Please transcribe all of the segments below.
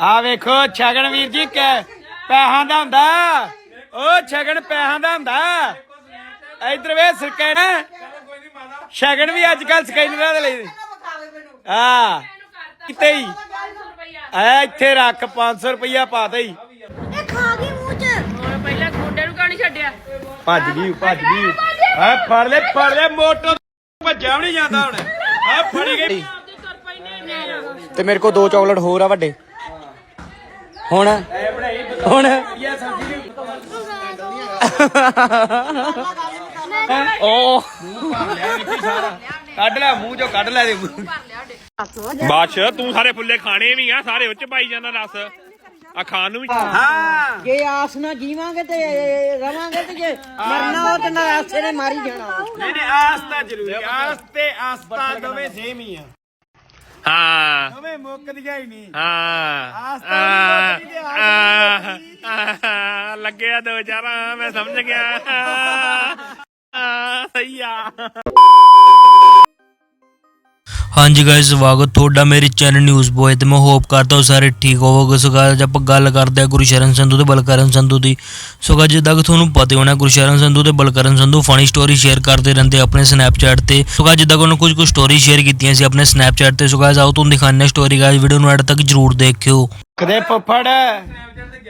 ਆ ਵੇਖੋ ਛਗਨ ਵੀਰ ਜੀ ਕਿ ਪੈਸਿਆਂ ਦਾ ਹੁੰਦਾ। ਉਹ ਛਗਨ ਪੈਸਿਆਂ ਦਾ ਹੁੰਦਾ। ਇਧਰ ਵੇ ਸਕੈਨ ਛਗਨ ਵੀ ਅੱਜ ਕੱਲ ਸਕੈਨਰਾਂ ਦੇ ਲਈ। ਆ ਕਿਤੇ ਹੀ। ਆ ਇੱਥੇ ਰੱਖ 500 ਰੁਪਇਆ ਪਾ ਦੇ ਇਹ ਖਾ ਗਈ ਮੂੰਹ ਚ। ਹੁਣ ਪਹਿਲਾਂ ਖੁੰਡੇ ਨੂੰ ਕਾਣੀ ਛੱਡਿਆ? ਭੱਜ ਗਈ ਭੱਜ ਗਈ। ਆ ਫੜ ਲੈ ਫੜ ਲੈ ਮੋਟੋ ਭੱਜਾ ਵੀ ਨਹੀਂ ਜਾਂਦਾ ਹੁਣ। ਆ ਫੜੀ ਗਈ। ਤੇ ਮੇਰੇ ਕੋਲ ਦੋ ਚਾਕਲੇਟ ਹੋਰ ਆ ਵੱਡੇ। ਹੁਣ? ਹੁਣ? ਉਹ। ਕੱਢ ਲੈ ਮੂੰਹ ਚੋਂ ਕੱਢ ਲੈ ਦੇ। ਬਾਦਸ਼ਾਹ ਤੂੰ ਸਾਰੇ ਫੁੱਲੇ ਖਾਣੇ ਵੀ ਆ ਸਾਰੇ ਉੱਚ ਪਾਈ ਜਾਂਦਾ ਰਸ। ਆ ਖਾਣ ਨੂੰ ਵੀ ਹਾਂ। ਜੇ ਆਸ ਨਾਲ ਜੀਵਾਂਗੇ ਤੇ ਰਵਾਂਗੇ ਤੇ ਜੇ ਮਰਨਾ ਹੋ ਤੇ ਨਾ ਆਸੇ ਨੇ ਮਾਰੀ ਜਾਣਾ। ਨਹੀਂ ਨਹੀਂ ਆਸ ਤਾਂ ਜ਼ਰੂਰੀ ਆਸ ਤੇ ਆਸਤਾ ਦੋਵੇਂ ਸੇਮ ਹੀ ਆ। ਹਾਂ। ਮੁੱਕਦੀਆਂ ਹੀ। ਨਹੀਂ ਆਹ, ਲੱਗਿਆ ਦੋ ਚਾਰਾ ਮੈਂ ਸਮਝ ਗਿਆ। ਆਹ, ਸਹੀ ਆ। ਹਾਂਜੀ ਗਾਇਸ ਸਵਾਗਤ ਤੁਹਾਡਾ ਮੇਰੇ ਚੈਨਲ ਨਿਊਜ਼ ਬੋਏ ਤੇ ਮੈਂ ਹੋਪ ਕਰਦਾ ਹਾਂ ਸਾਰੇ ਠੀਕ ਹੋਵੋਗੇ। ਸੋ guys, ਆਪਾਂ ਗੱਲ ਕਰਦੇ ਹਾਂ ਗੁਰਸ਼ਰਨ ਸੰਧੂ ਤੇ ਬਲਕਰਨ ਸੰਧੂ ਦੀ। ਸੋ guys, ਜਿੱਦਾਂ ਕਿ ਤੁਹਾਨੂੰ ਪਤਾ ਹੋਣਾ ਗੁਰਸ਼ਰਨ ਸੰਧੂ ਤੇ Balkaran Sandhu funny story share ਕਰਦੇ ਰਹਿੰਦੇ ਆਪਣੇ ਸਨੈਪਚੈਟ ਤੇ। ਸੋ guys, ਜਿੱਦਾਂ ਕਿ ਉਹਨਾਂ ਕੁਝ ਕੁ ਸਟੋਰੀ ਸ਼ੇਅਰ ਕੀਤੀਆਂ ਸੀ ਆਪਣੇ ਸਨੈਪਚੈਟ ਤੇ। ਸੋ guys, ਆਓ ਤੁਹਾਨੂੰ ਦਿਖਾਉਂਦੇ ਸਟੋਰੀ ਗਾਇਸ ਵੀਡੀਓ ਨੂੰ ਐਡ ਤੱਕ ਜਰੂਰ ਦੇਖਿਓ। ਕਦੇ ਫੁੱਫੜ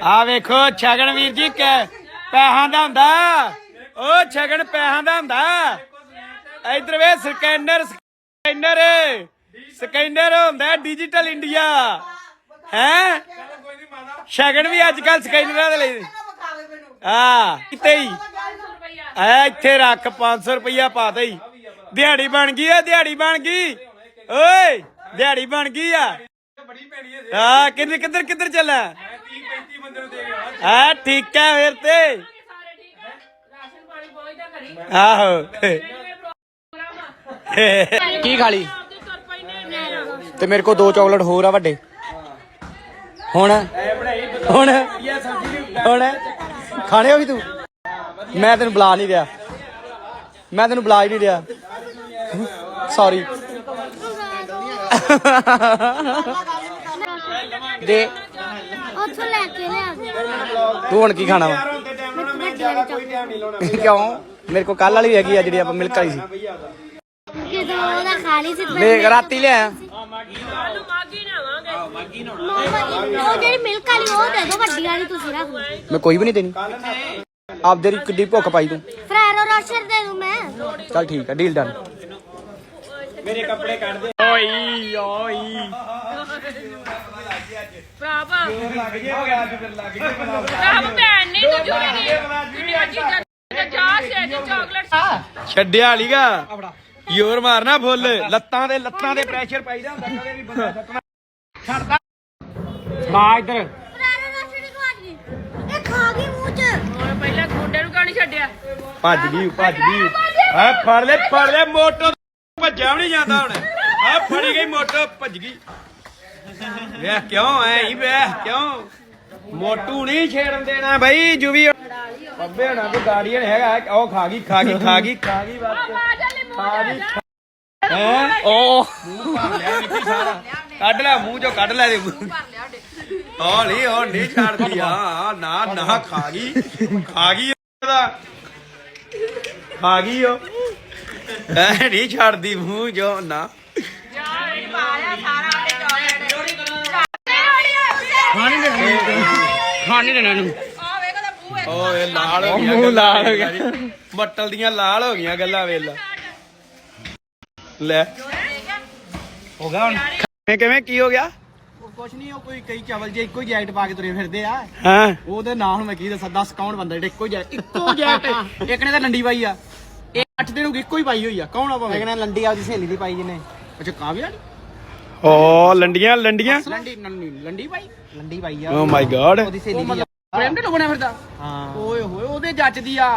ਆ ਵੇਖੋ ਛਗਨ ਵੀਰ ਜੀ ਕਿ ਪੈਸਿਆਂ ਦਾ ਹੁੰਦਾ। ਉਹ ਛਗਨ ਪੈਸਿਆਂ ਦਾ ਹੁੰਦਾ। ਇਧਰ ਵੇ ਸਕੈਨਰ ਸਕੈਨਰ। ਸਕੈਨਰ ਹੁੰਦਾ ਡਿਜੀਟਲ ਇੰਡੀਆ। ਹੈ? ਛਗਨ ਵੀ ਅੱਜ ਕੱਲ ਸਕੈਨਰਾਂ ਦੇ ਲਈ। ਆ ਕਿਤੇ ਹੀ। ਆ ਇੱਥੇ ਰੱਖ 500 ਰੁਪਇਆ ਪਾ ਦੇ ਦਿਹਾੜੀ ਬਣ ਗਈ ਆ ਦਿਹਾੜੀ ਬਣ ਗਈ। ਓਏ ਦਿਹਾੜੀ ਬਣ ਗਈ ਆ। ਹਾਂ ਕਿੱਧਰ ਕਿੱਧਰ ਕਿੱਧਰ ਚੱਲਾ 30 35 ਬੰਦੇ ਨੂੰ ਦੇ ਗਿਆ ਹਾਂ ਠੀਕ ਹੈ ਫਿਰ ਤੇ ਹੈ ਆਹੋ ਕੀ ਖਾ ਲਈ? ਤੇ ਮੇਰੇ ਕੋਲ ਦੋ ਚਾਕਲੇਟ ਹੋਰ ਆ ਵੱਡੇ। ਹੁਣ ਹੁਣ ਹੁਣ ਖਾਣੇ ਹੋ ਵੀ ਤੂੰ? ਮੈਂ ਤੈਨੂੰ ਬੁਲਾ ਨਹੀਂ ਰਿਹਾ। ਮੈਂ ਤੈਨੂੰ ਬੁਲਾ ਹੀ ਨਹੀਂ ਰਿਹਾ। ਸੌਰੀ ਦੇ। ਉੱਥੋਂ ਲੈ ਕੇ ਲਿਆ ਤੂੰ ਹੁਣ ਕੀ ਖਾਣਾ ਵਾ? ਕਿਉਂ? ਮੇਰੇ ਕੋਲ ਕੱਲ ਵਾਲੀ ਹੈਗੀ ਆ ਜਿਹੜੀ ਆਪਾਂ ਮਿਲਕ ਵਾਲੀ ਸੀ। ਸੀ ਵੇਖ ਰਾਤੀ ਲਿਆ ਸਾਨੂੰ ਮਾਗੀ ਨਾਵਾਂਗੇ ਉਹ ਜਿਹੜੀ ਮਿਲਕ ਵਾਲੀ ਉਹ ਦੇ ਦੋ ਵੱਡੀ ਵਾਲੀ ਤੁਸੀਂ ਰੱਖ ਲਓ ਮੈਂ ਕੋਈ ਵੀ ਨਹੀਂ ਦੇਣੀ। ਆਪ ਤੇਰੀ ਕਿੱਡੀ ਭੁੱਖ ਪਾਈ ਤੂੰ। ਫਰੈਰੋ ਰੋਸ਼ਰ ਦੇ ਦੂੰ ਮੈਂ। ਚੱਲ ਠੀਕ ਹੈ ਡੀਲ ਡਨ ਓਈ ਓਈ। ਭਰਾਵ। ਭਰਾਵ ਭੈਣ ਨਹੀਂ ਤੂੰ ਜੁੜੀ ਨਹੀਂ। ਦੁਨੀਆ ਚੀਜ਼ਾਂ ਜਾ ਸੇ ਜੀ ਚਾਕਲੇਟ ਛੱਡਿਆ ਵਾਲੀਗਾ ਯੋਰ ਮਾਰਨਾ ਫੁੱਲ। ਲੱਤਾਂ ਦੇ ਲੱਤਾਂ ਦੇ ਪ੍ਰੈਸ਼ਰ ਪਾਈਦਾ ਹੁੰਦਾ ਕਦੇ ਵੀ ਬੰਦਾ ਸੱਟਣਾ ਛੱਡਦਾ। ਮਾ ਇੱਧਰ। ਫਰੈਰੋ ਰੋਸ਼ਰ ਦੀ ਖਾ ਗਈ ਇਹ ਖਾ ਗਈ ਮੂੰਹ ਚ। ਹੁਣ ਪਹਿਲਾਂ ਖੁੰਡੇ ਨੂੰ ਕਾਣੀ ਛੱਡਿਆ? ਭੱਜ ਗਈ ਭੱਜ ਗਈ। ਆ ਫੜ ਲੈ ਫੜ ਲੈ ਮੋਟੋ ਭੱਜਾ ਵੀ ਨਹੀਂ ਜਾਂਦਾ ਹੁਣ। ਆ ਫੜੀ ਗਈ ਮੋਟੋ ਭੱਜ ਗਈ। ਵੇਖ ਕਿਉਂ ਐ ਹੀ ਵੇਖ ਕਿਉਂ। ਮੋਟੂ ਨਹੀਂ ਛੇੜਨ ਦੇਣਾ ਬਈ ਜੁਵੀ ਬੱਬੇ ਹੋਣਾ ਕੋ ਗਾਰਡੀਅਨ ਹੈਗਾ ਉਹ ਖਾ ਗਈ ਖਾ ਗਈ ਖਾ ਗਈ ਖਾ ਗਈ ਬਸ ਖਾ ਜਾ। ਗਈ ਜਾ। ਹੈ? ਓ ਮੂੰਹ ਭਰ ਲਿਆ ਨਿੱਕੀ ਸਾਰਾ। ਕੱਢ ਲੈ ਮੂੰਹ ਚੋਂ ਕੱਢ ਲੈ ਦੇ। ਹੌਲੀ ਹੁਣ ਨਹੀਂ ਛੱਡਦੀ ਆ। ਆ, ਨਾ ਨਾ ਖਾ ਗਈ। ਖਾ ਗਈ ਉਹਦਾ ਖਾ ਗਈ ਉਹ। ਐ ਨਹੀਂ ਛੱਡਦੀ ਮੂੰਹ ਜੋ ਨਾ। ਖਾਣੀ ਦੇਣਾ ਨੂੰ ਓਏ ਲਾਲ ਹੋ ਗਿਆ ਮੂੰਹ ਲਾਲ ਹੋ ਗਿਆ। ਬੱਟਲ ਦੀਆਂ ਲਾਲ ਹੋ ਗਈਆਂ ਗੱਲਾਂ ਵੇਲਾ ਲੈ। ਹੋ ਗਿਆ ਹੁਣ? ਕਿਵੇਂ ਕਿਵੇਂ ਕੀ ਹੋ ਗਿਆ? ਕੁਛ ਨਹੀਂ ਉਹ ਕੋਈ ਕਈ ਚਾਵਲ ਜੇ ਇੱਕੋ ਹੀ ਜੈਕਟ ਪਾ ਕੇ ਤੁਰੇ ਫਿਰਦੇ ਆ। ਹਾਂ। ਉਹਦੇ ਨਾਂ ਹੁਣ ਮੈਂ ਕੀ ਦੱਸਾਂ 10 ਕੌਣ ਬੰਦਾ ਜਿਹੜੇ ਇੱਕੋ ਜੈਕਟ ਇੱਕੋ ਜੈਕਟ ਇੱਕ ਨੇ ਤਾਂ ਲੰਡੀ ਪਾਈ ਆ। ਇਹ 8 ਦਿਨ ਹੋ ਗਏ ਇੱਕੋ ਹੀ ਪਾਈ ਹੋਈ ਆ ਕੌਣ ਆ ਭਾਵੇਂ? ਇੱਕ ਨੇ ਲੰਡੀ ਆਪਦੀ ਸਹੇਲੀ ਦੀ ਪਾਈ ਜਿਹਨੇ। ਅੱਛਾ ਕਾਵਿਆ? ਓ ਲੰਡੀਆਂ ਲੰਡੀਆਂ? ਲੰਡੀ ਲੰਡੀ ਲੰਡੀ ਪਾਈ? ਲੰਡੀ ਪਾਈ ਆ। ਓ ਮਾਈ ਗॉड ਉਹਦੀ ਸਹੇਲੀ ਦੀ ਪ੍ਰੇਮ ਤੇ ਲੁਕਣਾ ਫਿਰਦਾ ਹਾਂ। ਓਏ ਹੋਏ ਉਹਦੇ ਜੱਜਦੀ ਆ।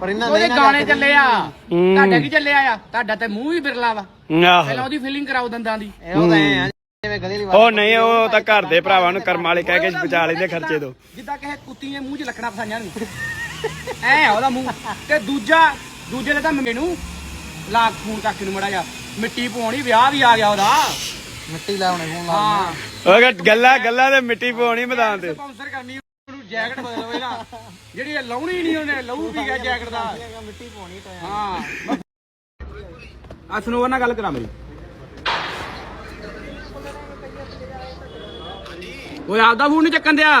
ਪਰ ਇਹਨਾਂ ਉਹਦੇ ਦੇ ਨਾ ਗਾਣੇ ਜੱਜਦੀ ਚੱਲੇ ਆ। ਹੂੰ। ਤੁਹਾਡਾ ਕੀ ਚੱਲਿਆ ਆ? ਤੁਹਾਡਾ ਤੇ ਮੂੰਹ ਵੀ ਬਿਰਲਾ ਵਾ। ਪਹਿਲਾਂ ਆਹੋ ਉਹਦੀ ਫੀਲਿੰਗ ਕਰਾਓ ਦੰਦਾਂ ਦੀ। ਉਹ ਤਾਂ ਐਂ ਆ ਜਿਵੇਂ ਗਲੀ ਵਾਲੀ ਉਹ ਨਹੀਂ ਉਹ ਤਾਂ ਘਰ ਦੇ ਭਰਾਵਾਂ ਨੂੰ ਕਰਮ ਵਾਲੇ ਕਹਿ ਕੇ ਬਚਾ ਲੈਂਦੇ ਖਰਚੇ ਤੋਂ। ਜਿੱਦਾਂ ਕਿਸੇ ਕੁੱਤੀ ਨੇ ਮੂੰਹ 'ਚ ਲੱਕੜਾਂ ਫਸਾਈਆਂ ਨੂੰ। ਐ ਆ ਉਹਦਾ ਮੂੰਹ। ਤੇ ਦੂਜਾ ਦੂਜੇ ਤਾਂ ਮੈਨੂੰ ਲਾਗ ਫੋਨ ਕਾਕੇ ਨੂੰ ਮੜਾ ਜਾ ਮਿੱਟੀ ਪਵਾਉਣੀ ਵਿਆਹ ਵੀ ਆ ਗਿਆ ਉਹਦਾ। ਮਿੱਟੀ ਲਾਉਣੇ ਫੋਨ ਲਾ ਹਾਂ। ਉਹ ਗੱਲਾਂ ਗੱਲਾਂ ਤੇ ਮਿੱਟੀ ਪਾਉਣੀ ਮੈਦਾਨ ਤੇ। ਸਪਾਂਸਰ ਕਰਨੀ ਜੈਕਟ ਬਦਲੋ ਇਹਦਾ। ਜਿਹੜੀ ਇਹ ਲਾਉਣੀ ਨਹੀਂ ਉਹਨੇ ਲਹੂ ਪੀ ਗਿਆ ਜੈਕਟ ਦਾ? ਮਿੱਟੀ ਪਾਉਣੀ ਤਾਂ ਹਾਂ। ਆ ਸਨੋਵਰ ਨਾਲ ਗੱਲ ਕਰਾ ਮੇਰੀ। ਓਏ, ਆਪਦਾ ਫੋਨ ਨਹੀਂ ਚੱਕਣ ਦਿਆ।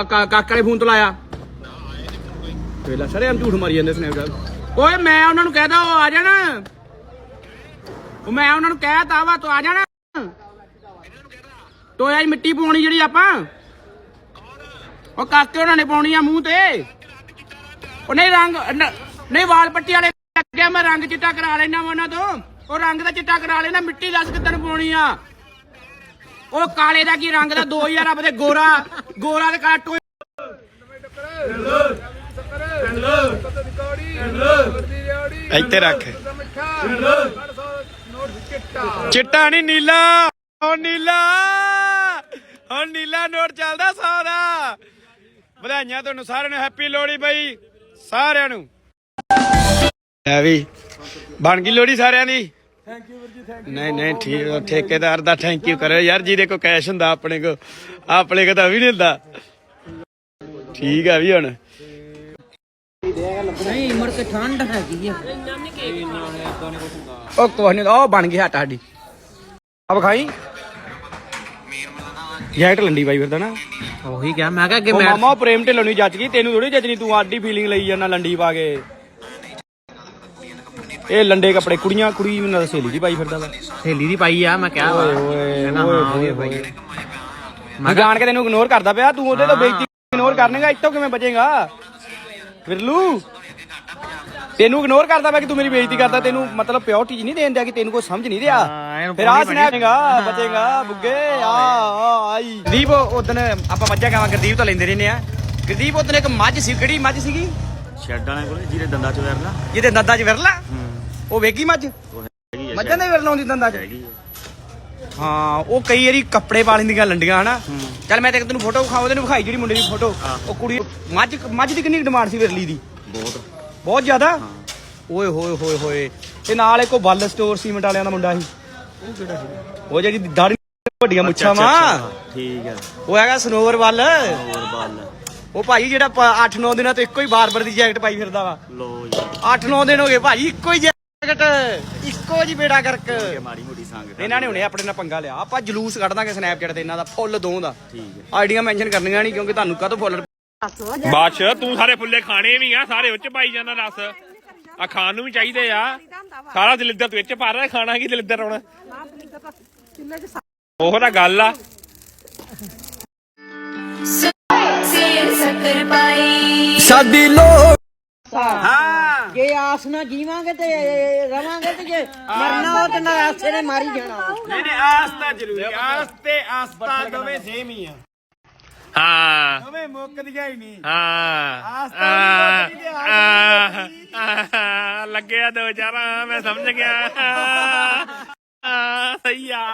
ਆ ਕਾ- ਕਾਕਾ ਨੇ ਫੋਨ ਤੋਂ ਲਾਇਆ ਵੇਲਾ ਸਾਰੇ ਹਮ ਝੂਠ ਮਾਰੀ ਜਾਂਦੇ ਸਨੈਪਚੈਟ ਓਏ, ਮੈਂ ਉਹਨਾਂ ਨੂੰ ਕਹਿਦਾ ਉਹ ਆ ਜਾਣਾ। ਉਹ ਮੈਂ ਉਹਨਾਂ ਨੂੰ ਕਹਿਤਾ ਵਾ, ਤੂੰ ਆ ਜਾਣਾ। ਟੋਇਆ ਦੀ ਮਿੱਟੀ ਪਾਉਣੀ ਜਿਹੜੀ ਆਪਾਂ। ਉਹ ਕਾਕੇ ਉਹਨਾਂ ਨੇ ਪਾਉਣੀ ਆ ਮੂੰਹ ਤੇ। ਉਹ ਨਹੀਂ ਰੰਗ, ਨ- ਨਹੀਂ ਵਾਲ ਪੱਟੀ ਵਾਲੇ ਅੱਗੇ ਮੈਂ ਰੰਗ ਚਿੱਟਾ ਕਰਾ ਲੈਣਾ ਉਹਨਾਂ ਤੋਂ। ਉਹ ਰੰਗ ਦਾ ਚਿੱਟਾ ਕਰਾ ਲੈਣਾ ਮਿੱਟੀ ਦੱਸ ਕਿੱਦਣ ਪਾਉਣੀ ਆ। ਉਹ ਕਾਲੇ ਦਾ ਕੀ ਰੰਗ ਦਾ 2000 ਆਪਦੇ ਗੋਰਾ ਗੋਰਾ ਤੇ ਕਾਲਾ ਟੋਏ ਇੱਥੇ ਰੱਖ। ਚਿੱਟਾ ਨਹੀਂ, ਨੀਲਾ। ਹੁਣ ਨੀਲਾ। ਹੁਣ ਨੀਲਾ ਨੋਟ ਚੱਲਦਾ ਸਾਰਾ। ਵਧਾਈਆਂ ਤੁਹਾਨੂੰ ਸਾਰਿਆਂ ਨੂੰ ਹੈਪੀ ਲੋਹੜੀ ਬਈ ਸਾਰਿਆਂ ਨੂੰ। ਲੈ ਵੀ ਬਣ ਗਈ ਲੋਹੜੀ ਸਾਰਿਆਂ ਦੀ। ਥੈਂਕ ਯੂ ਵੀਰ ਜੀ ਥੈਂਕ ਯੂ ਨਹੀਂ ਨਹੀਂ ਠੀਕ ਆ, ਠੇਕੇਦਾਰ ਦਾ ਥੈਂਕ ਯੂ ਕਰਿਓ। ਯਾਰ ਜਿਹਦੇ ਕੋ ਕੈਸ਼ ਹੁੰਦਾ ਆਪਣੇ ਕੋ ਆਪਣੇ ਕੋ ਤਾਂ ਵੀ ਨਹੀਂ ਹੁੰਦਾ। ਠੀਕ ਆ ਵੀ ਹੁਣ। ਨਹੀਂ ਮਰ ਕੇ ਠੰਡ ਹੈਗੀ ਆ। ਉਹ ਕੁਛ ਨਹੀਂ ਉਹ ਬਣ ਗਈ ਹੱਟ ਸਾਡੀ। ਅਬ ਖਾਈ ਜੈਕਟ ਲੰਡੀ ਬਾਈ ਫਿਰਦਾ ਨਾ। ਉਹੀ ਕਿਹਾ ਮੈਂ ਕਿਹਾ ਕਿ ਉਹ ਮਾਮਾ ਉਹ ਪ੍ਰੇਮ ਢਿੱਲੋਂ ਨਹੀਂ ਜੱਜ ਗਈ ਤੈਨੂੰ ਥੋੜੀ ਜੱਜਣੀ ਤੂੰ ਆਡੀ ਫੀਲਿੰਗ ਲਈ ਜਾਂਦਾ ਲੰਡੀ ਪਾ ਕੇ। ਇਹ ਲੰਡੇ ਕੱਪੜੇ ਕੁੜੀਆਂ ਕੁੜੀ ਦਾ ਸਹੇਲੀ ਦੀ ਪਾਈ ਫਿਰਦਾ ਵਾ। ਸਹੇਲੀ ਦੀ ਪਾਈ ਆ ਮੈਂ ਕਿਹਾ ਵਾ। ਓਏ ਕਹਿੰਦਾ ਹਾਂ ਓਏ। ਭਾਈ। ਮੈਂ ਜਾਣ ਕੇ ਤੈਨੂੰ ਇਗਨੋਰ ਕਰਦਾ ਪਿਆ ਤੂੰ ਉਹਦੇ ਤੋਂ ਬੇਇੱਜ਼ਤੀ ਇਗਨੋਰ ਕਰਨੇਗਾ ਇੱਥੋਂ ਕਿਵੇਂ ਬਚੇਗਾ? ਵਿਰਲੂ ਤੈਨੂੰ ਇਗਨੋਰ ਕਰਦਾ ਪਿਆ ਕਿ ਤੂੰ ਮੇਰੀ ਬੇਇੱਜ਼ਤੀ ਕਰਦਾ ਤੈਨੂੰ ਮਤਲਬ ਪਿਓਰਟੀ ਨਹੀਂ ਦੇਣ ਦਿਆ ਕਿ ਤੈਨੂੰ ਕੋਈ ਸਮਝ ਨਹੀਂ ਰਿਹਾ। ਫਿਰ ਆ ਸਨੈਪੇਗਾ ਬਚੇਗਾ ਬੁੱਗੇ ਆ ਆਈ। ਗਰਦੀਪ ਉਦਨ ਆਪਾਂ ਮੱਝਾਂ ਗਾਵਾਂ ਗਰਦੀਪ ਤੋਂ ਲੈਂਦੇ ਰਹਿੰਦੇ ਆ। ਗਰਦੀਪ ਉਦਨ ਇੱਕ ਮੱਝ ਸੀ ਕਿਹੜੀ ਮੱਝ ਸੀਗੀ? ਸ਼ੈਡ ਵਾਲੇ ਕੋਲੇ ਜਿਹਦੇ ਦੰਦਾਂ ਚ ਵਰਨਾ ਜਿਹਦੇ ਦੰਦਾਂ 'ਚ ਵਿਰਲਾ? ਉਹ ਵੇਗੀ ਮੱਝ? ਮੱਝਾਂ ਦੇ ਵਿਰਲਾ ਹੁੰਦੀ ਦੰਦਾਂ 'ਚ? ਹਾਂ ਉਹ ਕਈ ਵਾਰੀ ਕੱਪੜੇ ਪਾ ਲੈਂਦੀਆਂ ਲੰਡੀਆਂ ਹਨਾ? ਚੱਲ ਮੈਂ ਤੇ ਤੈਨੂੰ ਫੋਟੋ ਵਿਖਾਉਂ ਤੈਨੂੰ ਵਿਖਾਈ ਜਿਹੜੀ ਮੁੰਡੇ ਦੀ ਫੋਟੋ ਉਹ ਕੁੜੀ ਮੱਝ ਮੱਝ ਦੀ ਕਿੰਨੀ ਡਿਮਾਂਡ ਸੀ ਵਿਰਲੀ ਦੀ? ਬਹੁਤ। ਬਹੁਤ ਜ਼ਿਆਦਾ? ਓਏ ਹੋਏ ਹੋਏ ਹੋਏ। ਤੇ ਨਾਲ ਇੱਕ ਬੱਲ ਸਟੋਰ ਸੀਮੈਂਟ ਵਾਲਿਆਂ ਦਾ ਮੁੰਡਾ ਸੀ। ਉਹ ਕਿਹੜਾ ਸੀ? ਉਹ ਜਿਹੜੀ ਦਾੜੀ ਵੱਡੀਆਂ ਮੁੱਛਾਂ ਵਾ। ਠੀਕ ਹੈ। ਉਹ ਹੈਗਾ ਸਨੋਵਰ ਵੱਲ। ਹੋਰ ਬੱਲ ਉਹ ਭਾਈ ਜਿਹੜਾ 8-9 ਦਿਨਾਂ ਤੋਂ ਇੱਕੋ ਹੀ ਬਾਰਬਰ ਦੀ ਜੈਕਟ ਪਾਈ ਫਿਰਦਾ ਵਾ। ਲੋ ਜੀ। 8-9 ਦਿਨ ਹੋ ਗਏ ਭਾਈ ਇੱਕੋ ਹੀ ਜੈਕਟ ਇੱਕੋ ਜੀ ਬੇੜਾ ਕਰਕ। ਇਹ ਮਾੜੀ ਮੋਟੀ ਸੰਗ ਇਹਨਾਂ ਨੇ ਹੁਣੇ ਆਪਣੇ ਨਾਲ ਪੰਗਾ ਲਿਆ। ਆਪਾਂ ਜਲੂਸ ਕੱਢ ਦਾਂਗੇ ਸਨੈਪਚੈਟ ਤੇ ਇਹਨਾਂ ਦਾ ਫੁੱਲ ਦੋ ਦਾ। ਠੀਕ ਹੈ। ਆਈਡੀਆਂ ਮੈਂਸ਼ਨ ਕਰਨੀਆਂ ਨਹੀਂ ਕਿਉਂਕਿ ਤੁਹਾਨੂੰ ਕਾਹਤੋਂ ਫੁੱਲ ਬਾਦਸ਼ਾਹ ਤੂੰ ਸਾਰੇ ਫੁੱਲੇ ਖਾਣੇ ਵੀ ਆ ਸਾਰੇ ਉੱਚ ਪਾਈ ਜਾਂਦਾ ਰਸ ਆ ਖਾਣ ਨੂੰ ਵੀ ਚਾਹੀਦੇ ਆ। ਸਾਰਾ ਦਲਿੱਦਰ ਤੂੰ ਵਿੱਚ ਪਾ ਰਿਹਾ ਖਾਣਾ ਕੀ ਦਲਿੱਦਰ ਹੁਣ? ਉਹ ਤਾਂ ਗੱਲ ਆ। ਸਾਡੀ ਲੋੜ ਹਾਂ। ਜੇ ਆਸ ਨਾ ਜੀਵਾਂਗੇ ਤੇ ਰਵਾਂਗੇ ਤੇ ਜੇ ਮਰਨਾ ਉਹ ਤੇ ਨਾ ਆਸੇ ਨੇ ਮਾਰੀ ਜਾਣਾ। ਨਹੀਂ ਨਹੀਂ ਆਸ ਤਾਂ ਜ਼ਰੂਰੀ ਆਸ ਤੇ ਆਸਤਾ ਦੋਵੇਂ ਸੇਮ ਹੀ ਆ। ਹਾਂ। ਦੋਵੇਂ ਮੁੱਕਦੀਆਂ ਹੀ ਨਹੀਂ ਹਾਂ। ਆਸ ਤਾਂ ਨਹੀਂ ਮੁੱਕਦੀ ਤੇ ਆਸ ਆਹ, ਆਹ, ਲੱਗਿਆ ਦੋ ਚਾਰਾ ਮੈਂ ਸਮਝ ਗਿਆ। ਆ ਸਹੀ ਆ।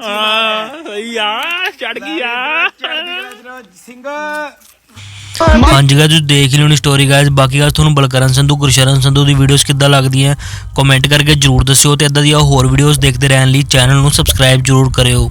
ਹਾਂ ਸਹੀ ਆ। ਚੜ ਗਈ ਆ। ਸਿੰਗਰ ਹਾਂਜੀ ਗਾਇਸ ਤੁਸੀਂ ਦੇਖ ਲਿਓ ਨੀ ਸਟੋਰੀ ਗਾਇਸ ਬਾਕੀ ਗੱਲ ਤੁਹਾਨੂੰ ਬਲਕਰਨ ਸੰਧੂ ਗੁਰਸ਼ਰਨ ਸੰਧੂ ਦੀ ਵੀਡੀਓਜ਼ ਕਿੱਦਾਂ ਲੱਗਦੀਆਂ ਕਮੈਂਟ ਕਰਕੇ ਜਰੂਰ ਦੱਸਿਓ ਤੇ ਇਦਾਂ ਦੀਆਂ ਹੋਰ ਵੀਡੀਓਜ਼ ਦੇਖਦੇ ਰਹਿਣ ਲਈ ਚੈਨਲ ਨੂੰ ਸਬਸਕ੍ਰਾਈਬ ਜਰੂਰ ਕਰਿਓ।